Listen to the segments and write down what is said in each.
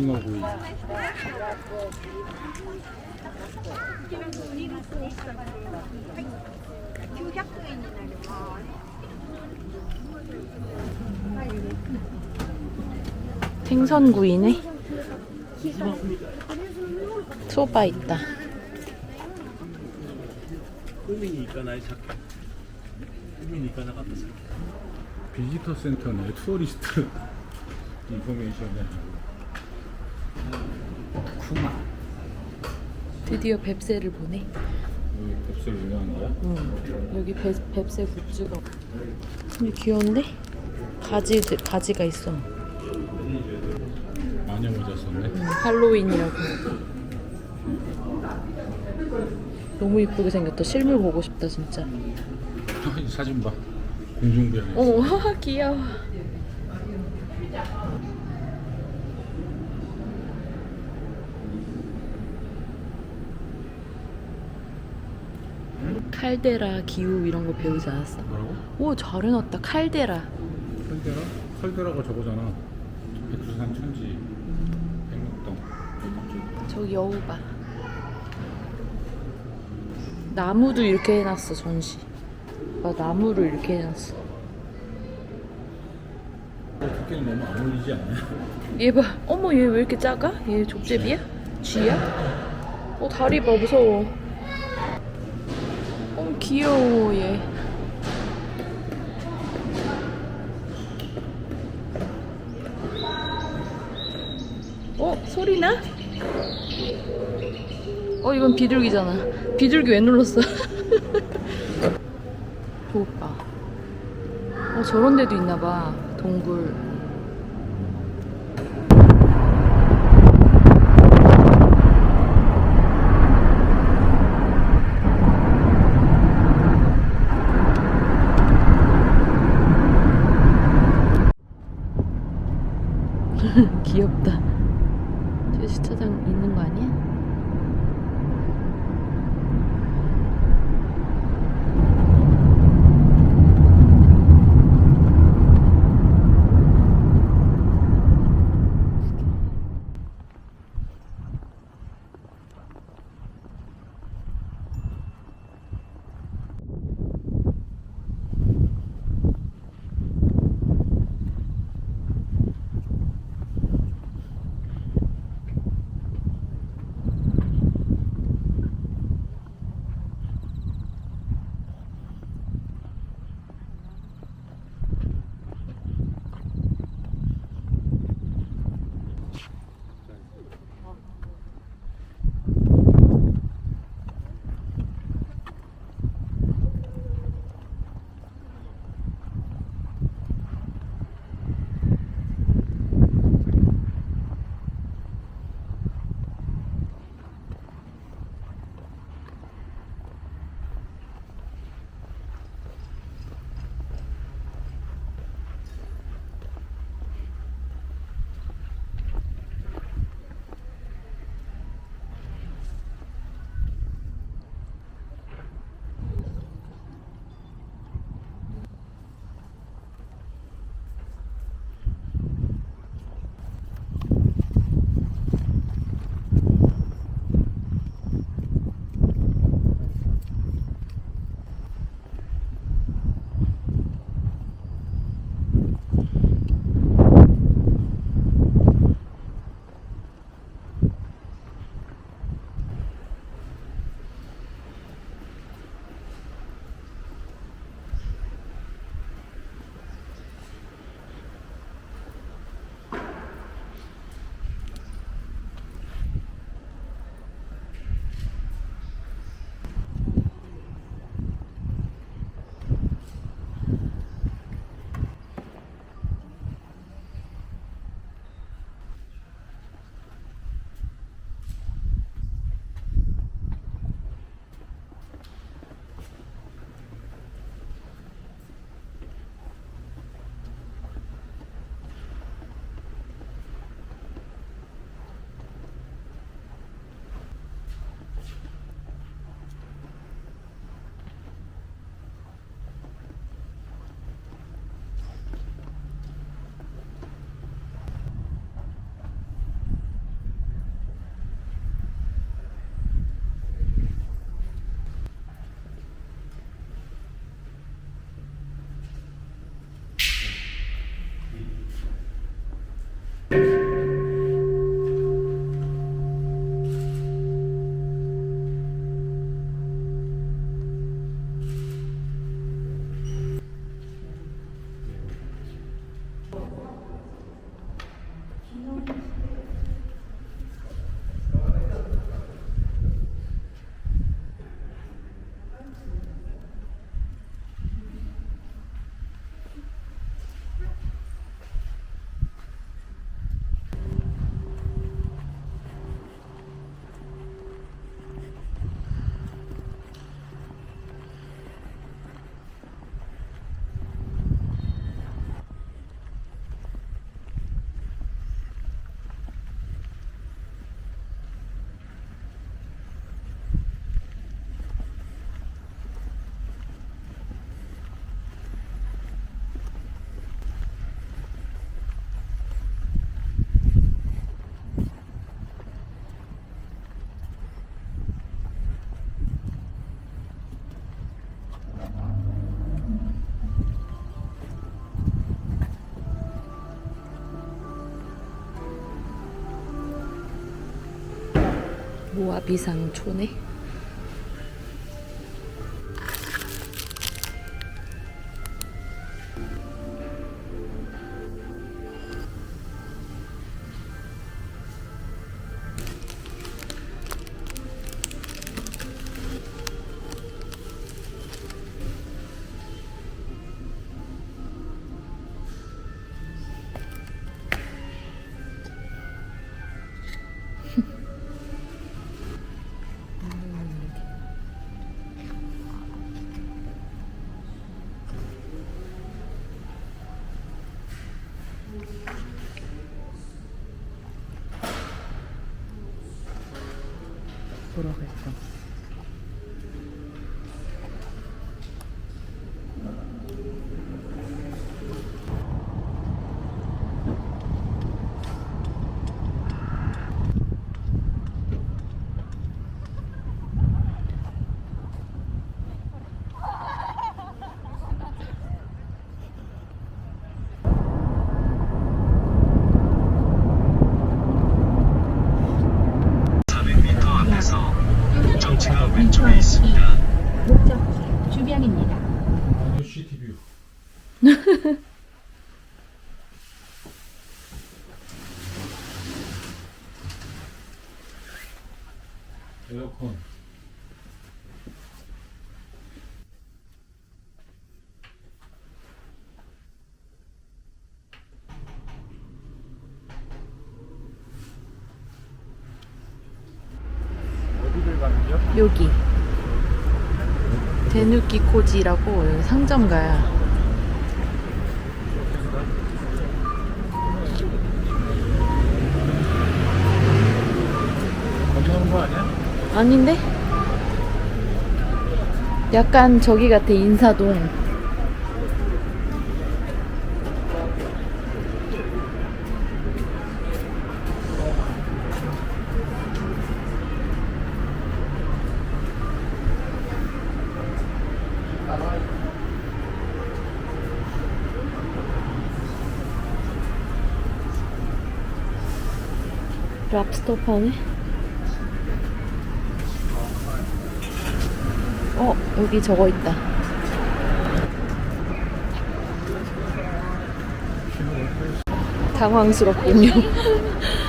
잉어구이. 생선구이네. 소바 있다. 비지터 센터네 투어리스트 인포메이션에. 쿠마 드디어 뱁새를 보네. 여기 뱁새 유명한 거야? 응. 여기 배, 뱁새 굿즈가. 근데 귀여운데? 가지 가지가 있어. 마녀 모자 썼네 응, 할로윈이라고. 너무 이쁘게 생겼다. 실물 보고 싶다 진짜. 사진 봐 공중부양 어머 귀여워. 칼데라 기후 이런 거 배우지 않았어? 뭐라고? 오 잘해놨다 칼데라. 칼데라? 칼데라가 저거잖아 백두산 천지 백록동 저기 여우 봐. 나무도 이렇게 해놨어 전시. 아 나무를 이렇게 해놨어. 두께는 너무 안 어울리지 않냐? 얘 봐. 어머 얘 왜 이렇게 작아? 얘 족제비야? 쥐야? 어 다리 봐 무서워. 어 귀여워 얘. 어 소리 나? 어 이건 비둘기잖아. 비둘기 왜 눌렀어? 오빠. 어 저런 데도 있나 봐. 동굴. 모아비상촌에 어디를 가는겨? 여기 데누키 코지라고 여기 상점 가야. 거기 오는 거 아닌데? 약간 저기 같아 인사동. 랍스터 파네? 어, 여기 저거 있다. 당황스럽군요.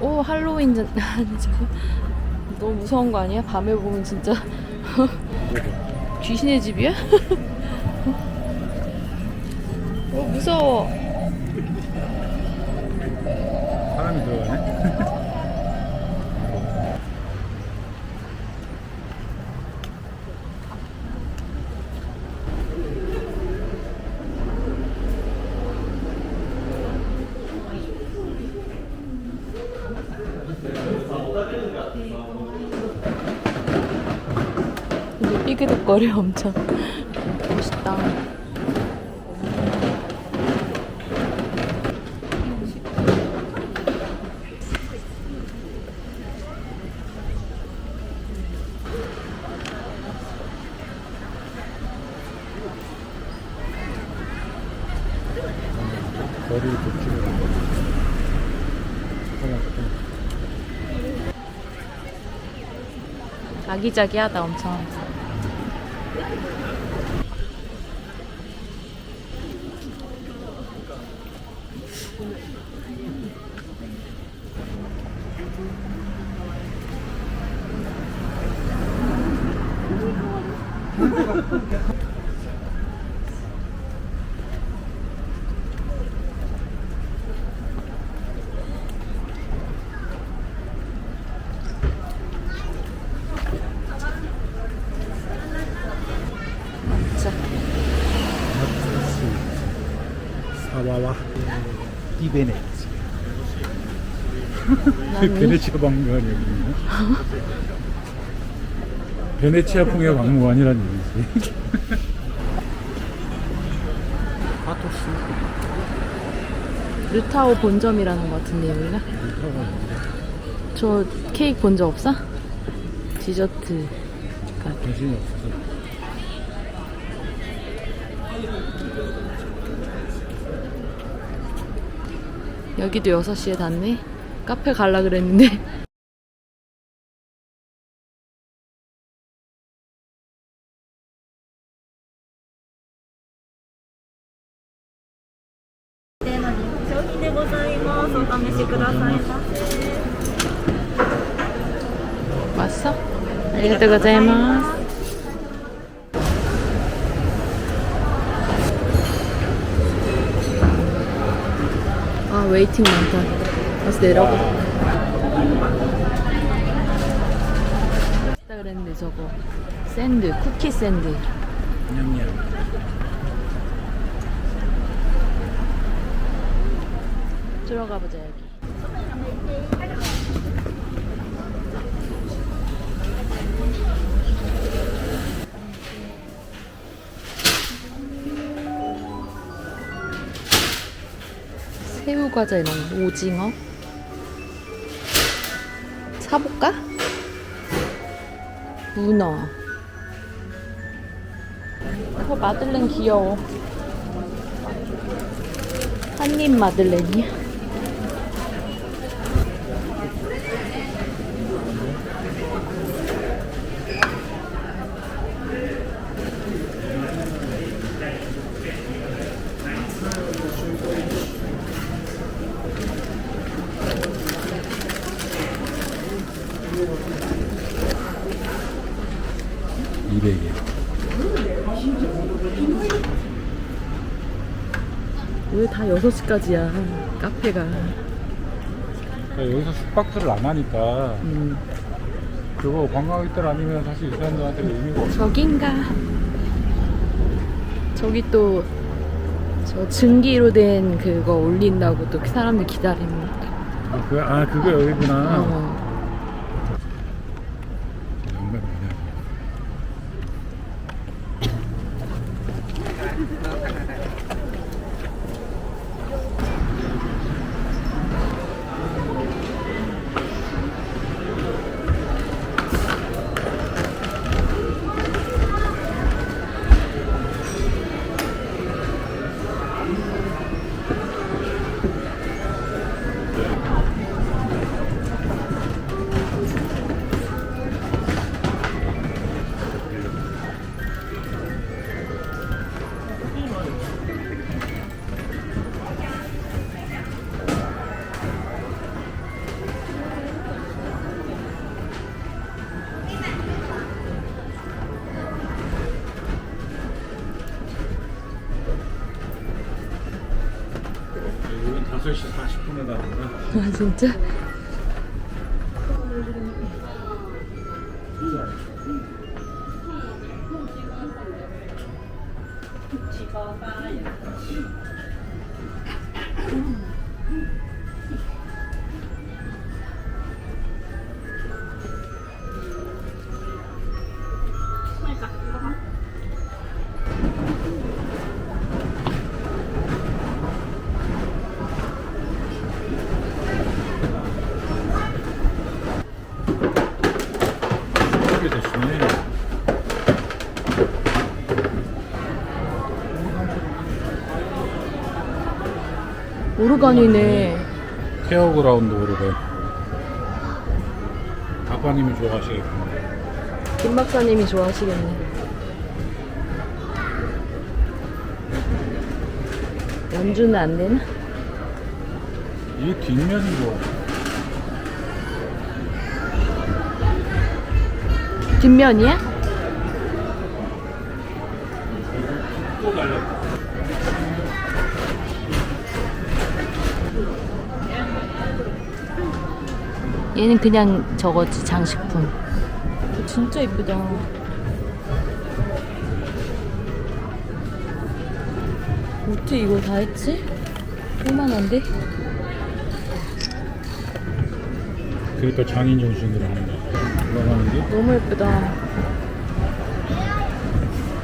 오 할로윈 전 너무 무서운 거 아니야? 밤에 보면 진짜 귀신의 집이야? 어 무서워. 사람이 들어가네. 거려 엄청 멋있다. 거리 아기자기하다 엄청. Thank you. 베네치아 박물관이 여기 있네 베네치아 풍의 박물관이란 얘기지 파토스 르타오 본점이라는 것 같은데 여기가? 저 케이크 본 적 없어? 디저트. 관심이 없어서 여기도 6시에 닫네? 카페 갈라 그랬는데. 왔어? 아리가또 고자이마스. 아, 웨이팅 많다. 다시 내려가. 그랬는데 저거 샌드, 쿠키 샌드. 냠냠 들어가 보자 여기. 새우 과자 이런 거, 오징어. 사볼까? 문어. 어, 마들렌 귀여워. 한입 마들렌이야? 이백에 왜 다 6시까지야, 카페가. 그러니까 여기서 숙박들을 안 하니까 음. 그거 관광객들 아니면 사실 이 사람들한테 의미가 없어 저긴가? 저기 또, 저 증기로 된 그거 올린다고 또 사람들 기다립니다. 아, 그, 아 그거 여기구나 어. 진짜? 오르간이네. 페어그라운드 오르간. 아빠님이 좋아하시겠구나. 김 박사님이 좋아하시겠네. 연주는 안 되나? 이 뒷면이 좋아. 뒷면이야? 또 달렸다. 얘는 그냥 저거지 장식품. 진짜 이쁘다. 어떻게 이걸 다 했지? 요만한데? 그러니까 장인 정신으로 하는 거야. 올라가는 게? 너무 예쁘다.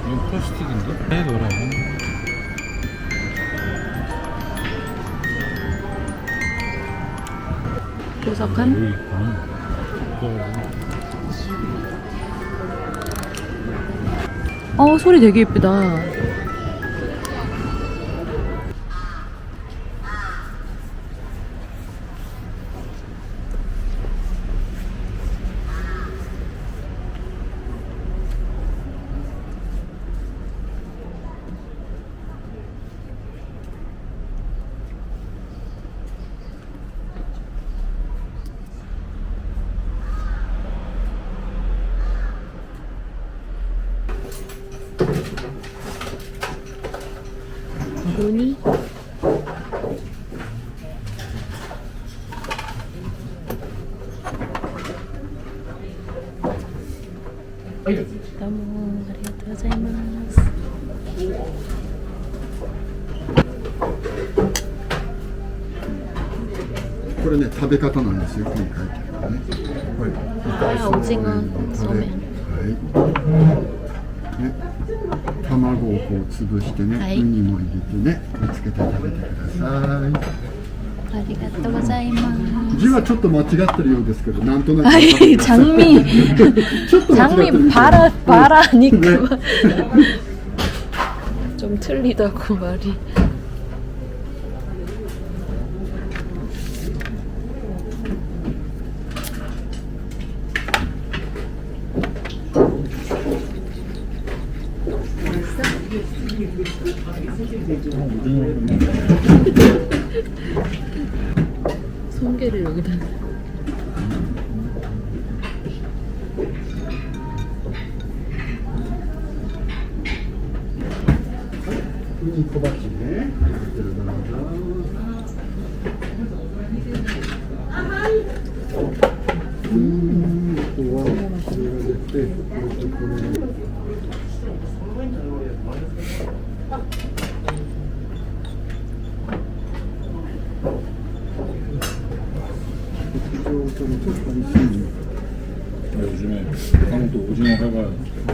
이건 플라스틱인데? 네, 노래. 보석함? 어 소리 되게 예쁘다. これね食べ方なんですよここに書いてあるからねこれ 아, 오징어 소면. はいね卵をこう潰してね、はいウニも入れてねつけて食べてください 아리가또 고자이마스. 字はちょっと間違ってるようですけどなんとなく 아이 장미 ちょっと間違ってる 장미 바라 바라니 네. 그거 좀 틀리다고 말이. 이 호박찜에 아, 요즘에 한국도 오징어 회가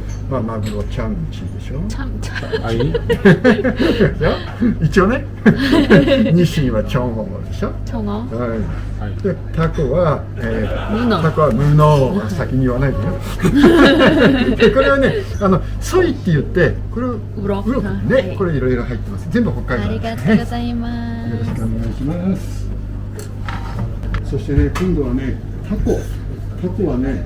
まあ、マグロちゃんちでしょ？ちゃんちゃんいい？一応ね。ニシンはチョンゴでしょ？チョンゴはい、でタコは、えー、タコは無能は先に言わないでよ これはねあのソイって言ってこれウロウロね、はい、これいろいろ入ってます。全部北海道、ね、ありがとうございます。よろしくお願いします。そしてね今度はねタコ。タコはね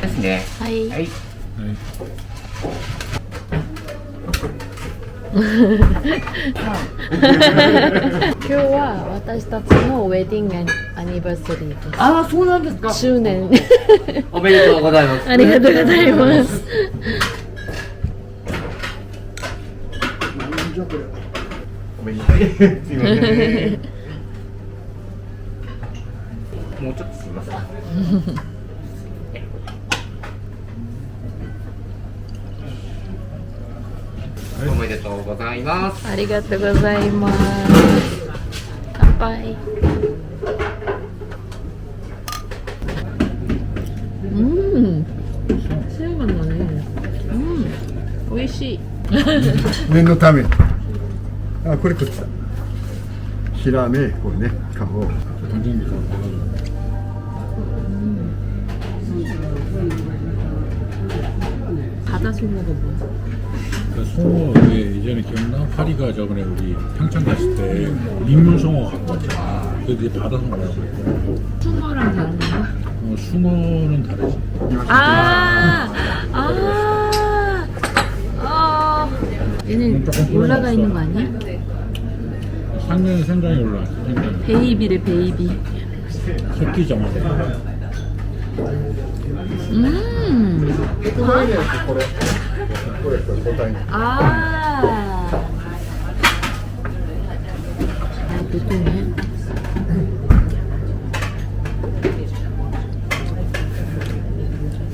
ですね。はい。はい。今日は私たちのウェディングアニバーサリーです。ああ、そうなんですか。周年。おめでとうございます。ありがとうございます。もうちょっとすみません。おめでとうございます。ありがとうございます。乾杯。うん。塩がね。うん。美味しい。念のため。あこれこっちだヒラメこれね。カホ片隅の部分 그 송어 왜 예전에 기억나? 파리가 저번에 우리 평창 갔을 때 민물송어 갖고 왔잖아. 그게 이제 바다송어라고 했고 숭어랑 다른 건가? 어, 숭어는 다르지. 아, 아, 아. 얘는 올라가 있는 거 아니야? 상당히 생강이 올라왔어. 생강이. 베이비래 베이비. 새끼 정화. 음. この上にあるこれこれこれ答え 아. 아.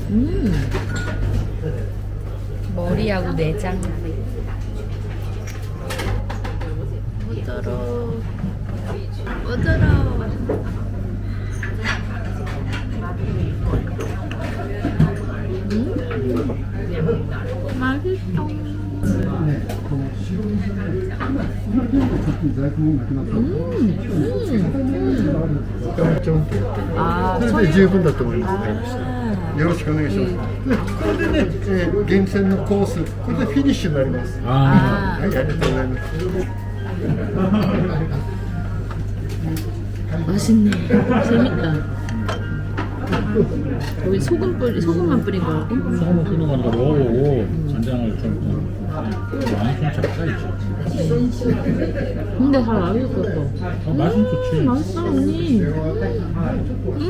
음. 머리하고 내장. 부드러. 부드러. それで十分だと思います。よろしくお願いします。でこれでね、えー、厳選のコース、これでフィニッシュになります。はい、ありがとうございます。私ね、それ。 여기 소금 뿌리 소금만 뿌린 거라고? 소금 뿌리는 거니까 넣어보고 간장을 좀 많이 좀 잡자 이제. 근데 잘 맛있었어. 어, 맛은 좋지. 맛있어 언니. 음.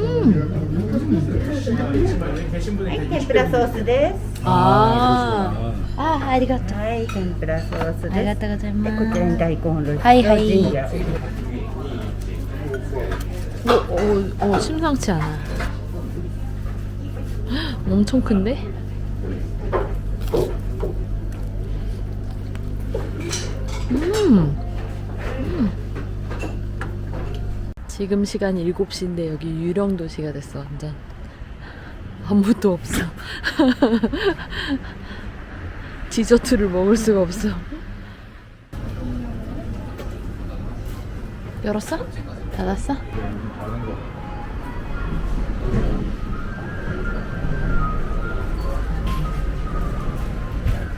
天ぷらソースです。 아. 아, 아, 아리가또. はい、天ぷらソースです。で、 아리가또 こちらに 고자이마스. 大根おろしとはいはいジンジャー。 어, 어, 어, 심상치 않아. 엄청 큰데? 음. 음. 지금 시간 7시인데 여기 유령 도시가 됐어, 완전. 아무도 없어. 디저트를 먹을 수가 없어. 열었어? 닫았어?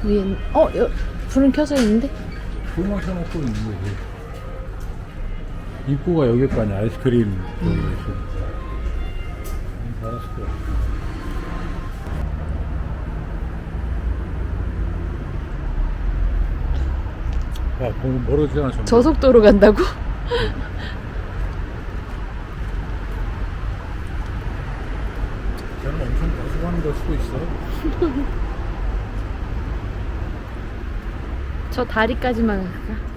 위에 어 여, 불은 켜져 있는데 불만 켜놓고 있는 거지. 입구가 여기 거 아니야, 아이스크림. 있어. 알았을 거야. 와, 너무 멀어지잖아, 점점. 저속도로 간다고? 쟤는 엄청 고속하는 걸 수도 있어. 저 다리까지만 갈까?